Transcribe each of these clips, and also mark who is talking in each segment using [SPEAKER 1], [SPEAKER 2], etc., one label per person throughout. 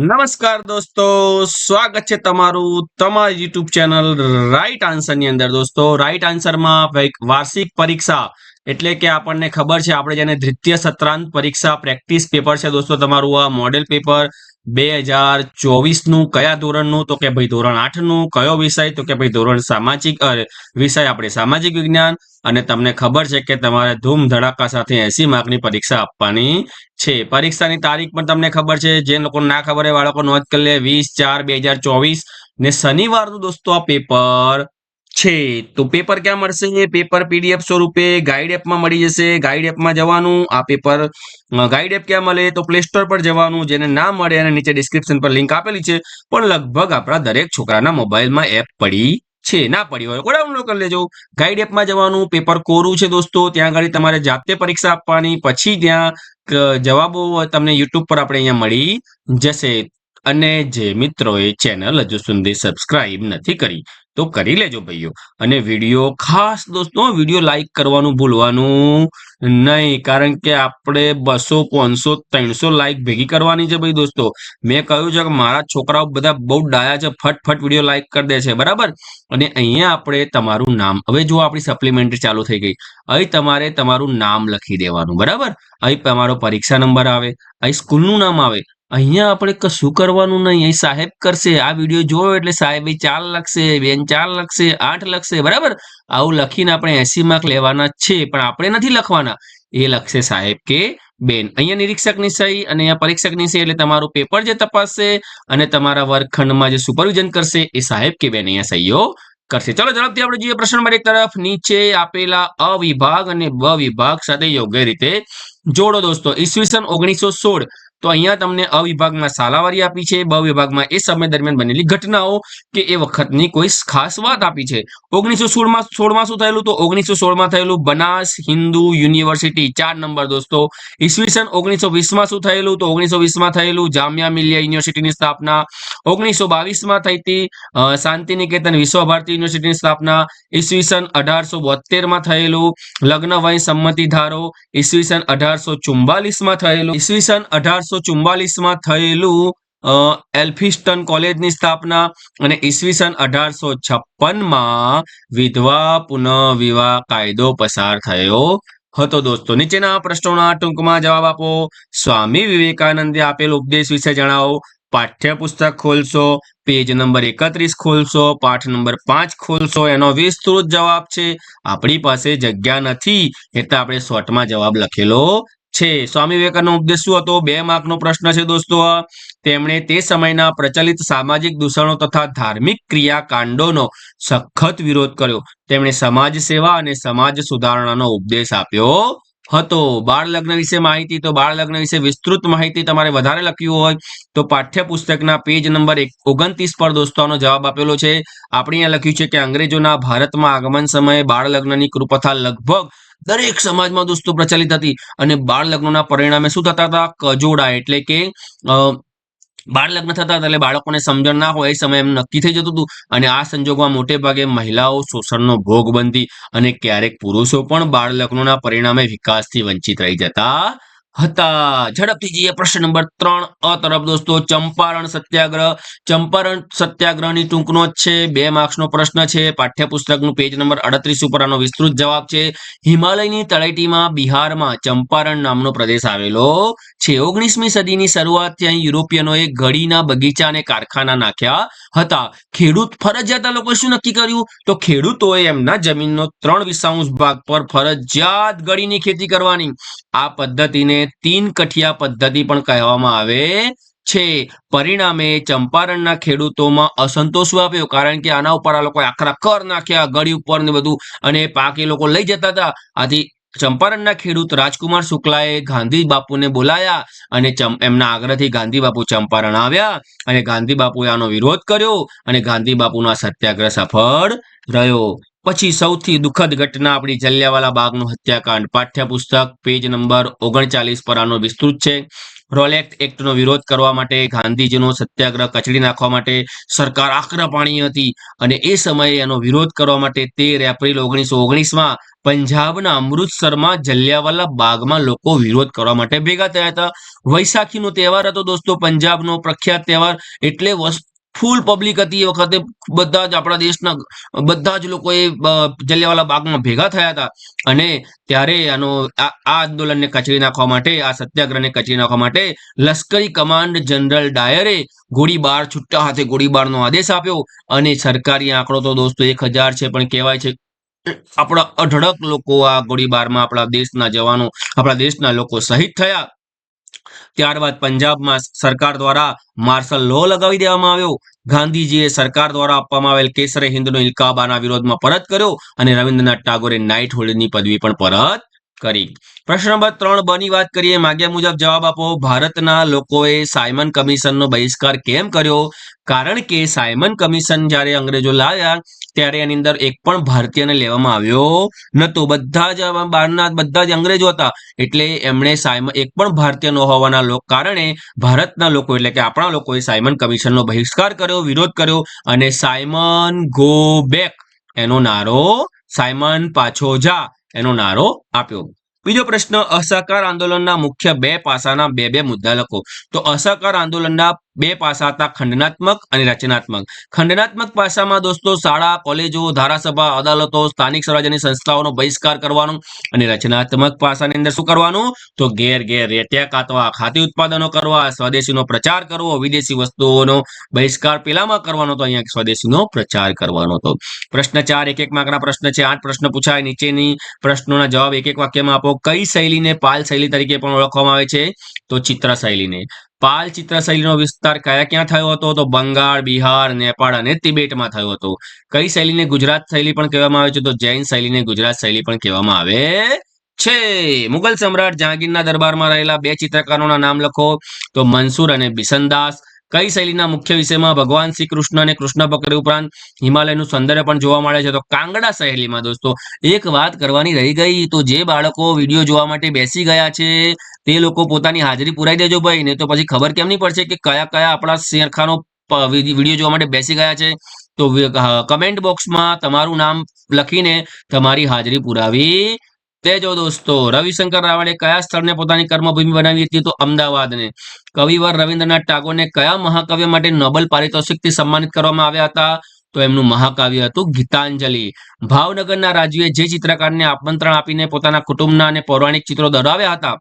[SPEAKER 1] નમસ્કાર દોસ્તો, સ્વાગત છે તમારું તમારી યુટ્યુબ ચેનલ રાઈટ આન્સરની અંદર. દોસ્તો રાઈટ આન્સરમાં વૈક- વાર્ષિક પરીક્ષા એટલે કે આપણને ખબર છે, આપણે જેને દ્વિતીય સત્રાંત પરીક્ષા પ્રેક્ટિસ પેપર છે દોસ્તો, તમારું આ મોડેલ પેપર બે હજાર ચોવીસનું કયા ધોરણનું? તો કે ભાઈ ધોરણ આઠનું, કયો વિષય? તો કે ભાઈ ધોરણ સામાજિક વિષય આપણે સામાજિક વિજ્ઞાન. અને તમને ખબર છે કે તમારે ધૂમ ધડાકા સાથે એસી માર્કની પરીક્ષા આપવાની છે. પરીક્ષાની તારીખ પણ તમને ખબર છે, જે લોકો ના ખબર હોય બાળકો નોંધ કરી લે. વીસ ચાર બે ને શનિવારનું દોસ્તો આ પેપર છે. તો પેપર ક્યાં મળશે? પેપર પીડીએફ સ્વરૂપે ગાઈડ એપમાં મળી જશે. ગાઈડ એપમાં જવાનું. આ પેપર ગાઈડ એપ ક્યાં મળે? તો પ્લે સ્ટોર પર જવાનું. જેને ના મળે અને નીચે ડિસ્ક્રિપ્શન પર લિંક આપેલી છે. પણ લગભગ આપણા દરેક છોકરાના મોબાઈલમાં એપ પડી છે. ના પડી હોય ડાઉનલોડ કરી લેજો. ગાઈડ એપમાં જવાનું. પેપર કોરું છે દોસ્તો? ત્યાં આગળ તમારે જાતે પરીક્ષા આપવાની. પછી ત્યાં જવાબો તમને યુટ્યુબ પર આપણે અહીંયા મળી જશે. અને જે મિત્રોએ ચેનલ હજુ સુધી સબસ્ક્રાઇબ નથી કરી, તો કરી લેજો ભાઈઓ. અને વીડિયો ખાસ દોસ્તો, વીડિયો લાઈક કરવાનું ભૂલવાનું નહીં, કારણ કે આપણે બસો, પાંચસો, ત્રણસો લાઈક ભેગી કરવાની છે ભાઈ દોસ્તો. મેં કહ્યું છે કે મારા છોકરાઓ બધા બહુ ડાયા છે, ફટફટ વીડિયો લાઈક કરી દે છે, બરાબર? અને અહીંયા આપણે તમારું નામ, હવે જો આપણી સપ્લિમેન્ટરી ચાલુ થઈ ગઈ. અહીં તમારે તમારું નામ લખી દેવાનું, બરાબર? અહીં તમારો પરીક્ષા નંબર આવે, અહીં સ્કૂલનું નામ આવે અહીંયા આપણે કશું કરવાનું નહીં. અહીં સાહેબ કરશે. આ વીડિયો જોયો એટલે સાહેબ ચાર લખશે, બેન ચાર લખશે, આઠ લખશે. બરાબર? આવું લખીને આપણે એસી માર્ક લેવાના છે, પણ આપણે નથી લખવાના. એ લખશે સાહેબ કે બેન. અહીંયા નિરીક્ષકની સહી અને અહીંયા પરીક્ષકની સહી એટલે તમારું પેપર જે તપાસશે અને તમારા વર્ગખંડમાં જે સુપરવિઝન કરશે એ સાહેબ કે બેન અહીંયા સહીઓ કરશે. ચલો, ઝડપથી આપણે જોઈએ પ્રશ્ન નંબર એક તરફ. નીચે આપેલા અ વિભાગ અને બ વિભાગ સાથે યોગ્ય રીતે જોડો દોસ્તો. ઈસવીસન ઓગણીસો સોળ. તો અહીંયા તમને અ વિભાગમાં સાલાવારી આપી છે. બ વિભાગમાં એ સમય દરમિયાન બનેલી ઘટનાઓ કે એ વખતની કોઈ ખાસ વાત આપી છે. ઓગણીસો સોળમાં સોળમાં શું થયેલું? તો ઓગણીસો સોળમાં થયેલું બનાસ હિન્દુ યુનિવર્સિટી. ચાર નંબર દોસ્તો. ઈસવીસન ઓગણીસો વીસમાં શું થયેલું? તો ઓગણીસો વીસમાં થયેલું જામિયા મિલિયા યુનિવર્સિટીની સ્થાપના. ઓગણીસો બાવીસમાં થઈ હતી અ, શાંતિ નિકેતન વિશ્વ ભારતી યુનિવર્સિટીની સ્થાપના. ઈસવીસન અઢારસો બોતેરમાં થયેલું લગ્ન વય સંમતિ ધારો ઈસવીસન અઢારસો ચુમ્બાલીસમાં થયેલું. ઈસવીસન અઢારસો ચુમ્બાલીસમાં થયેલું એલ્ફિસ્ટન કોલેજની સ્થાપના અને ઈસવીસન અઢારસો છપ્પનમાં વિધવા પુનઃવિવાહ કાયદો પસાર થયો હતો દોસ્તો. નીચેના પ્રશ્નોના ટૂંકમાં જવાબ આપો. સ્વામી વિવેકાનંદે આપેલ ઉપદેશ વિશે જણાવો. પાઠ્યપુસ્તક ખોલશો, પેજ નંબર એકત્રીસ ખોલશો, પાઠ નંબર પાંચ ખોલશો, એનો વિસ્તૃત જવાબ છે. આપણી પાસે જગ્યા નથી, એટલે આપણે શોર્ટમાં જવાબ લખેલો છે. સ્વામી વિવેકાનંદ ઉપદેશ શું હતો? બે માર્કનો પ્રશ્ન છે દોસ્તો. તેમણે તે સમયના પ્રચલિત સામાજિક દૂષણો તથા ધાર્મિક ક્રિયાકાંડોનો સખત વિરોધ કર્યો. તેમણે સમાજ સેવા અને સમાજ સુધારણાનો ઉપદેશ આપ્યો. હતો. બાળ લગ્ન વિશે માહિતી તો બાળ લગ્ન વિશે વિસ્તૃત માહિતી તમારે વધારે લખ્યું હોય તો પાઠ્યપુસ્તકના પેજ નંબર ઓગણત્રીસ પર દોસ્તોનો જવાબ આપેલો છે. આપણે અહીંયા લખ્યું છે કે અંગ્રેજોના ભારતમાં આગમન સમયે બાળ લગ્નની કૃપથા લગભગ દરેક સમાજમાં દોસ્તો પ્રચલિત હતી અને બાળ લગ્નોના પરિણામે શું થતા હતા? કજોડા એટલે કે અ, બાળ લગ્ન થતા એટલે બાળકોને સમજણ ના હોય એ સમય એમ નક્કી થઈ જતું હતું. અને આ સંજોગોમાં મોટે ભાગે મહિલાઓ શોષણનો ભોગ બનતી અને ક્યારેક પુરુષો પણ બાળ લગ્નોના પરિણામે વિકાસથી વંચિત રહી જતા હતા. ઝડપથી જઈએ પ્રશ્ન નંબર ત્રણ. અ તરફ દોસ્તો, ચંપારણ સત્યાગ્રહ. ચંપારણ સત્યાગ્રહની ટૂંકનો જ છે. બે માર્ક્સનો પ્રશ્ન છે. પાઠ્યપુસ્તકનું પેજ નંબર અડત્રીસ ઉપર આનો વિસ્તૃત જવાબ છે. હિમાલયની તળેટીમાં બિહારમાં ચંપારણ નામનો પ્રદેશ આવેલો છે. ઓગણીસમી સદીની શરૂઆતથી અહીં યુરોપિયનોએ ઘડીના બગીચા અને કારખાના નાખ્યા હતા. ખેડૂત ફરજિયાત આ લોકોએ શું નક્કી કર્યું? તો ખેડૂતોએ એમના જમીનનો ત્રણ વિસાંશ ભાગ પર ફરજિયાત ગળીની ખેતી કરવાની. આ પદ્ધતિને તીન કઠિયા પદ્ધતિ પણ કહેવામાં આવે છે. પરિણામે ચંપારણના ખેડૂતોમાં અસંતોષ વ્યાપ્યો કારણ કે આના ઉપર આ લોકો આખરા કર નાખ્યા, ગળી ઉપર ને બધું અને પાક એ લોકો લઈ જતા હતા. આથી ચંપારણના ખેડૂત રાજકુમાર શુક્લાએ ગાંધી બાપુને બોલાયા અને એમના આગ્રહથી ગાંધી બાપુ ચંપારણ આવ્યા અને ગાંધી બાપુએ આનો વિરોધ કર્યો અને ગાંધી બાપુનો સત્યાગ્રહ સફળ રહ્યો. પછી સૌથી દુઃખદ ઘટના આપણી જલિયાવાલા બાગનું હત્યાકાંડ. પાઠ્યપુસ્તક, પેજ નંબર ઓગણચાલીસ પર આનો વિસ્તૃત છે. રોલેક્ટ એક્ટનો વિરોધ કરવા માટે ગાંધીજીનો સત્યાગ્રહ કચડી નાખવા માટે સરકાર આકરા પાણી હતી અને એ સમયે એનો વિરોધ કરવા માટે તેર એપ્રિલ ઓગણીસો ઓગણીસમાં પંજાબના અમૃતસરમાં જલિયાવાલા બાગમાં લોકો વિરોધ કરવા માટે ભેગા થયા હતા. વૈશાખીનો તહેવાર હતો દોસ્તો, પંજાબનો પ્રખ્યાત તહેવાર. એટલે ફૂલ પબ્લિક હતી એ વખતે બધા જ આપણા દેશના બધા જ લોકો એ જલિયાવાલા બાગમાં ભેગા થયા હતા. અને ત્યારે આનો, આ આંદોલનને કચડી નાખવા માટે, આ સત્યાગ્રહને કચડી નાખવા માટે લશ્કરી કમાન્ડ જનરલ ડાયરે ગોળીબાર છુટ્ટા હાથે ગોળીબારનો આદેશ આપ્યો. અને સરકારી આંકડો તો દોસ્તો એક હજાર છે, પણ કહેવાય છે આપણા અઢળક લોકો આ ગોળીબારમાં આપણા દેશના જવાનો, આપણા દેશના લોકો શહીદ થયા. ત્યારબાદ પંજાબમાં સરકાર દ્વારા માર્શલ લો લગાવી દેવામાં આવ્યો. ગાંધીજીએ સરકાર દ્વારા આપવામાં આવેલ કેસરે હિન્દનો ઇલકાબાના વિરોધમાં પરત કર્યો અને રવિન્દ્રનાથ ટાગોરે નાઇટ હોલ્ડની પદવી પણ પરત કરી. પ્રશ્ન નંબર ત્રણ બની વાત કરીએ, માગ્યા મુજબ જવાબ આપો. ભારતના લોકોએ સાયમન કમિશનનો બહિષ્કાર કેમ કર્યો? કારણ કે સાયમન કમિશન જ્યારે અંગ્રેજો લાવ્યા ત્યારે એની અંદર એક પણ ભારતીયને લેવામાં આવ્યો નતો બધા જ બહારના બધા જ અંગ્રેજો હતા. એટલે એમણે સાયમન, એક પણ ભારતીય ન હોવાના કારણે ભારતના લોકો, એટલે કે આપણા લોકોએ સાયમન કમિશનનો બહિષ્કાર કર્યો, વિરોધ કર્યો અને સાયમન ગો બેક એનો નારો, સાયમન પાછો જા એનો નારો આપ્યો. બીજો પ્રશ્ન, અસહકાર આંદોલનના મુખ્ય બે પાસાના બે બે મુદ્દા લખો. તો અસહકાર આંદોલનના બે પાસા હતા ખંડનાત્મક અને રચનાત્મક. ખંડનાત્મક પાસામાં દોસ્તો શાળા, કોલેજો, ધારાસભા, અદાલતો, સ્થાનિક સ્વરાજ્યની સંસ્થાઓનો બહિષ્કાર કરવાનો અને રચનાત્મક પાસાની અંદર શું કરવાનું? તો ઘેર ઘેર રેટ્યા કાતવા ખાતી ઉત્પાદનો કરવા, સ્વદેશીનો પ્રચાર કરવો, વિદેશી વસ્તુઓનો બહિષ્કાર પેલામાં કરવાનો તો અહીંયા સ્વદેશીનો પ્રચાર કરવાનો હતો. પ્રશ્ન ચાર એક એક માર્કના પ્રશ્ન છે. આઠ પ્રશ્ન પૂછાય. નીચેની પ્રશ્નોના જવાબ એક એક વાક્યમાં આપો. કઈ શૈલીને પાલ શૈલી તરીકે પણ ઓળખવામાં આવે છે? તો ચિત્ર શૈલીને પાલ ચિત્ર શૈલીનો વિસ્તાર કયા ક્યાં થયો હતો? તો બંગાળ, બિહાર, નેપાળ અને તિબેટમાં થયો હતો. કઈ શૈલીને ગુજરાત શૈલી પણ કહેવામાં આવે છે? તો જૈન શૈલીને ગુજરાત શૈલી પણ કહેવામાં આવે છે. મુગલ સમ્રાટ જહાંગીરના દરબારમાં રહેલા બે ચિત્રકારોના નામ લખો. તો મનસુર અને બિસનદાસ. કઈ શૈલીના મુખ્ય વિષયમાં ભગવાન શ્રી કૃષ્ણ અને કૃષ્ણ પકડી ઉપરાંત હિમાલયનું સૌંદર્ય પણ જોવા મળે છે? તો કાંગડા શૈલીમાં દોસ્તો, એક વાત કરવાની રહી ગઈ. તો જે બાળકો વીડિયો જોવા માટે બેસી ગયા છે, તે લોકો પોતાની હાજરી પુરાઈ દેજો ભાઈ. ને તો પછી ખબર કેમ નહીં પડશે કે કયા કયા આપણા શેરખાનો વીડિયો જોવા માટે બેસી ગયા છે? તો કમેન્ટ બોક્સમાં તમારું નામ લખીને તમારી હાજરી પુરાવી તેજો દોસ્તો. રવિશંકર રાવળે કયા સ્થળને પોતાની કર્મભૂમિ બનાવી હતી તો અમદાવાદને? કવિવર રવિન્દ્રનાથ ટાગોરને કયા મહાકાવ્ય માટે નોબલ પારિતોષિકથી સન્માનિત કરવામાં આવ્યા હતા? તો એમનું મહાકાવ્ય હતું ગીતાંજલિ. ભાવનગરના રાજુએ જે ચિત્રકારને આમંત્રણ આપીને પોતાના કુટુંબના અને પૌરાણિક ચિત્રો દોરાવ્યા હતા,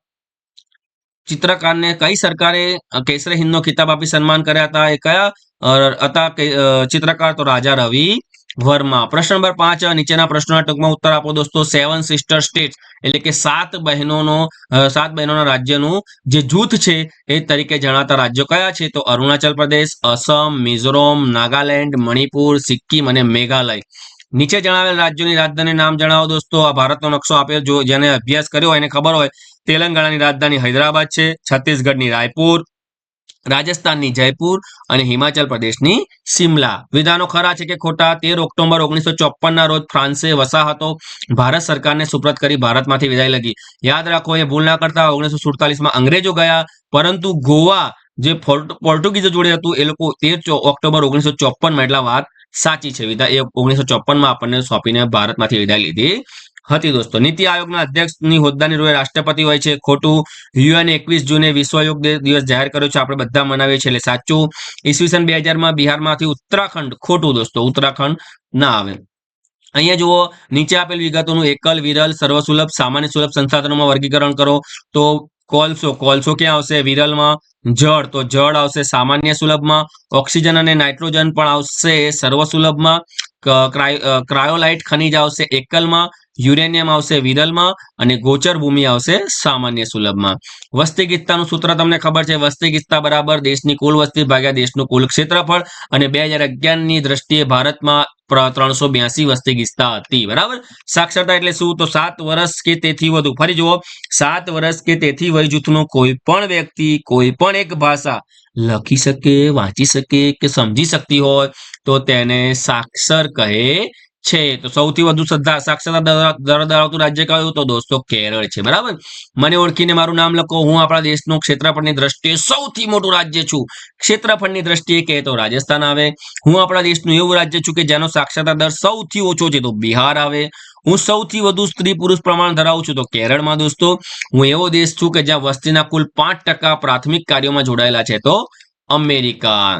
[SPEAKER 1] ચિત્રકારને કઈ સરકારે કેસરે હિંદનો ખિતાબ આપી સન્માન કર્યા હતા? એ કયા હતા ચિત્રકાર? તો રાજા રવિ. વર્મા પ્રશ્ન નંબર પાંચ, નીચેના પ્રશ્નોના ટૂંકમાં ઉત્તર આપો દોસ્તો. સેવન સિસ્ટર સ્ટેટ એટલે કે સાત બહેનોનો સાત બહેનોના રાજ્યનું જે જૂથ છે એ તરીકે જણાતા રાજ્યો કયા છે? તો અરુણાચલ પ્રદેશ, અસમ, મિઝોરમ, નાગાલેન્ડ, મણિપુર, સિક્કિમ અને મેઘાલય. નીચે જણાવેલ રાજ્યોની રાજધાની નામ જણાવો દોસ્તો. આ ભારતનો નકશો આપ્યો જો જેને અભ્યાસ કર્યો હોય, એને ખબર હોય, તેલંગાણાની રાજધાની હૈદરાબાદ છે, છત્તીસગઢની રાયપુર રાજસ્થાનની જયપુર અને હિમાચલ પ્રદેશની સિમલા વિધાનો ખરા છે કે ખોટા? તેર ઓક્ટોબર ઓગણીસો ચોપનના રોજ ફ્રાન્સે વસાહતો ભારત સરકારને સુપ્રત કરી ભારતમાંથી વિદાય લગી. યાદ રાખો, એ ભૂલ ના કરતા ઓગણીસો સુડતાલીસમાં અંગ્રેજો ગયા. પરંતુ ગોવા, જે પોર્ટુગીઝો જોડે હતું, એ લોકો તેર ઓક્ટોબર ઓગણીસો ચોપનમાં એટલા વાત સાચી છે વિધા, એ ઓગણીસો ચોપનમાં આપણને સોંપીને ભારતમાંથી વિદાય લીધી હતી દોસ્તો. નીતિ આયોગના અધ્યક્ષની હોદ્દાની રોએ રાષ્ટ્રપતિ હોય છે. ખોટું યુએન એકવીસ જૂને વિશ્વ યોગ દિવસ જાહેર કર્યો છે. આપણે બધા મનાવીએ છીએ. એટલે સાચું ઈસવીસન બે હજારમાં બિહારમાંથી ઉત્તરાખંડ ખોટું દોસ્તો. ઉત્તરાખંડ ના આવે. અહીંયા જુઓ, નીચે આપેલ વિગતોનું એકલ, વિરલ, સર્વસુલભ, સામાન્ય સુલભ સંસાધનોમાં વર્ગીકરણ કરો. તો કોલસો કોલસો ક્યાં આવશે? વિરલમાં જળ. તો જળ આવશે સામાન્ય સુલભમાં. ઓક્સિજન અને નાઇટ્રોજન પણ આવશે સર્વસુલભમાં. ક્રાયોલાઇટ ખનિજ આવશે એકલમાં. યુરેનિયમ આવશે વિરલમાં અને ગોચર ભૂમિ આવશે સામાન્ય સુલભમાં. વસ્તી ગીતતાનું સૂત્ર તમને ખબર છે. વસ્તી ગીતતા બરાબર દેશની કુલ વસ્તી ભાગ્યા દેશનું કુલ ક્ષેત્રફળ અને બે હજાર અગિયારની દ્રષ્ટિએ ભારતમાં ત્રણસો બ્યાસી વસ્તી ગીતતા હતી. બરાબર? સાક્ષરતા એટલે શું? તો સાત વર્ષ કે તેથી વધુ. ફરી જુઓ. સાત વર્ષ કે તેથી વય જૂથનો કોઈ પણ વ્યક્તિ, કોઈ પણ એક ભાષા લખી શકે, વાંચી શકે કે સમજી શકતી હોય તો તેને સાક્ષર કહે છે, તો સૌથી વધુ શ્રદ્ધા સાક્ષરતા દર ધરાવતું રાજ્ય કયું તો દોસ્તો કેરળ છે, બરાબર? મને ઓળખીને મારું નામ લખો, હું આપણા દેશનું ક્ષેત્રફળની દ્રષ્ટિએ સૌથી મોટું રાજ્ય છું. ક્ષેત્રફળની દ્રષ્ટિએ કહે તો રાજસ્થાન આવે. હું આપણા દેશનું એવું રાજ્ય છું કે જેનો સાક્ષરતા દર સૌથી ઓછો છે, તો બિહાર આવે. હું સૌથી વધુ સ્ત્રી પુરુષ પ્રમાણ ધરાવું છું, તો કેરળમાં દોસ્તો. હું એવો દેશ છું કે જ્યાં વસ્તીના કુલ પાંચ પ્રાથમિક કાર્યોમાં જોડાયેલા છે, તો અમેરિકા.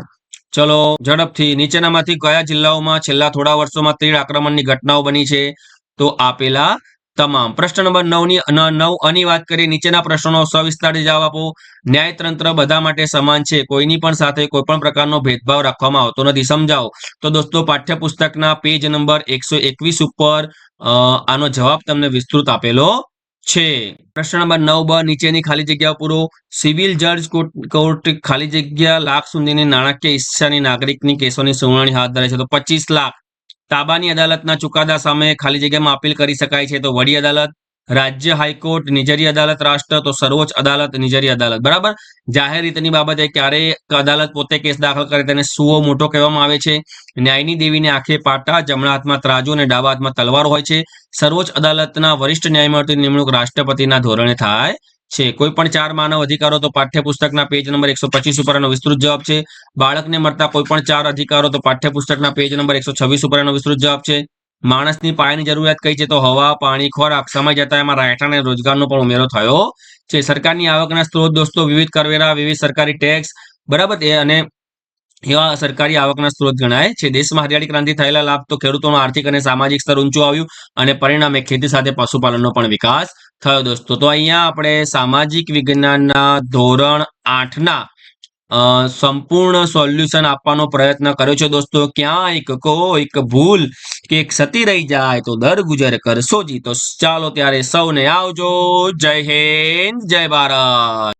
[SPEAKER 1] ચલો, ઝડપથી નીચેનામાંથી કયા જિલ્લાઓમાં છેલ્લા થોડા વર્ષોમાં તીડ આક્રમણની ઘટનાઓ બની છે? તો આપેલા તમામ પ્રશ્ન નંબર નવની નવ અની વાત કરીએ નીચેના પ્રશ્નોનો સવિસ્તારથી જવાબ આપો. ન્યાયતંત્ર બધા માટે સમાન છે, કોઈની પણ સાથે કોઈ પણ પ્રકારનો ભેદભાવ રાખવામાં આવતો નથી, સમજાવો. તો દોસ્તો, પાઠ્યપુસ્તકના પેજ નંબર એકસો એકવીસ ઉપર આનો જવાબ તમને વિસ્તૃત આપેલો છે. પ્રશ્ન નંબર નવ, બ, નીચેની ખાલી જગ્યા પૂરો. સિવિલ જજ કોર્ટ ખાલી જગ્યા લાખ સુધીની નાણાકીય હિસ્સાની નાગરિકની કેસોની સુનાવણી હાથ ધરે છે. તો પચીસ લાખ. તાબાની અદાલતના ચુકાદા સામે ખાલી જગ્યામાં અપીલ કરી શકાય છે. તો વડી અદાલત રાજ્ય હાઈકોર્ટ, નિજરી અદાલત, રાષ્ટ્ર, તો સર્વોચ્ચ અદાલત, નિજરી અદાલત. બરાબર? જાહેર રીતની બાબતે ક્યારે અદાલત પોતે કેસ દાખલ કરે તેને સુઓ મોટો કહેવામાં આવે છે. ન્યાયની દેવીને આંખે પાટા, જમણા હાથમાં ત્રાજુ અને ડાબા હાથમાં તલવાર હોય છે. સર્વોચ્ચ અદાલતના વરિષ્ઠ ન્યાયમૂર્તિની નિમણૂક રાષ્ટ્રપતિના ધોરણે થાય છે. કોઈ પણ ચાર માનવ અધિકારો, તો પાઠ્યપુસ્તકના પેજ નંબર એકસો પચીસ ઉપર એનો વિસ્તૃત જવાબ છે. બાળકને મળતા કોઈ પણ ચાર અધિકારો, તો પાઠ્યપુસ્તકના પેજ નંબર એકસો છવ્વીસ ઉપર એનો વિસ્તૃત જવાબ છે. માણસની પાયાની જરૂરિયાત કઈ છે? તો હવા, પાણી, ખોરાક સમય જતા એમાં રહેઠાણ અને રોજગારનો પણ ઉમેરો થયો છે. સરકારની આવકના સ્ત્રોત દોસ્તો વિવિધ કરવેરા, વિવિધ સરકારી ટેક્સ, બરાબર એ અને એવા સરકારી આવકના સ્ત્રોત ગણાય છે. દેશમાં હરિયાળી ક્રાંતિ થયેલા લાભ તો ખેડૂતોનો આર્થિક અને સામાજિક સ્તર ઊંચું આવ્યું અને પરિણામે ખેતી સાથે પશુપાલનનો પણ વિકાસ થયો દોસ્તો. તો અહીંયા આપણે સામાજિક વિજ્ઞાનના ધોરણ આઠના સંપૂર્ણ સોલ્યુશન આપવાનો પ્રયત્ન કર્યો છે દોસ્તો. ક્યાંક કોઈક ભૂલ કે ક્ષતિ રહી જાય તો દર ગુજર કરશો જી. તો ચાલો ત્યારે સૌને આવજો. જય હિન્દ, જય ભારત.